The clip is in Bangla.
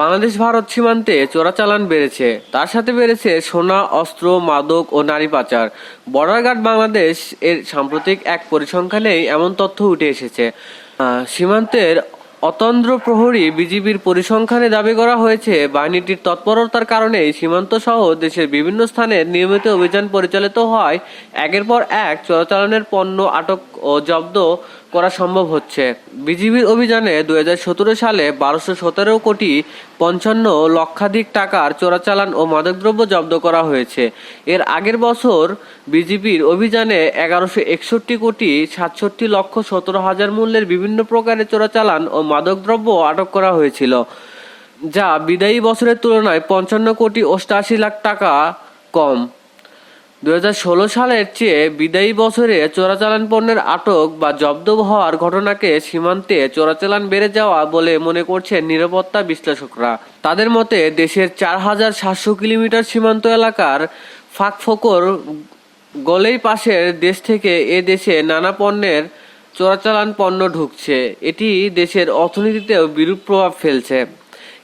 বাংলাদেশ ভারত সীমান্তে চোরাচালান বেড়েছে। তার সাথে বেড়েছে সোনা, অস্ত্র, মাদক ও নারী পাচার। বর্ডার গার্ড বাংলাদেশ এর সাম্প্রতিক এক পরিসংখ্যানেই এমন তথ্য উঠে এসেছে। সীমান্তের অতন্দ্র প্রহরী বিজিবির পরিসংখ্যানে দাবি করা হয়েছে, বাহিনীটির তৎপরতার কারণেই সীমান্ত সহ দেশের বিভিন্ন স্থানে নিয়মিত অভিযান পরিচালিত হয়। একের পর এক চোরাচালানের পণ্য আটক ও জব্দ করা সম্ভব হচ্ছে। বিজিবির অভিযানে দু হাজার সতেরো সালে বারোশো সতেরো কোটি পঞ্চান্ন লক্ষাধিক টাকার চোরাচালান ও মাদকদ্রব্য জব্দ করা হয়েছে। এর আগের বছর বিজিবির অভিযানে এগারোশো একষট্টি কোটি সাতষট্টি লক্ষ সতেরো হাজার মূল্যের বিভিন্ন প্রকারের চোরাচালান ও মাদকদ্রব্য আটক করা হয়েছিল, যা বিদায়ী বছরের তুলনায় পঞ্চান্ন কোটি অষ্টাশি লাখ টাকা কম। দুই সালের চেয়ে বিদায়ী বছরে চোরাচালান পণ্যের আটক বা জব্দ হওয়ার ঘটনাকে সীমান্তে চোরাচালান বেড়ে যাওয়া বলে মনে করছেন নিরাপত্তা বিশ্লেষকরা। তাদের মতে, দেশের চার হাজার সাতশো কিলোমিটার সীমান্ত এলাকার ফাঁকফোকর গলেই পাশের দেশ থেকে এ দেশে নানা পণ্যের চোরাচালান পণ্য ঢুকছে। এটি দেশের অর্থনীতিতেও বিরূপ প্রভাব ফেলছে।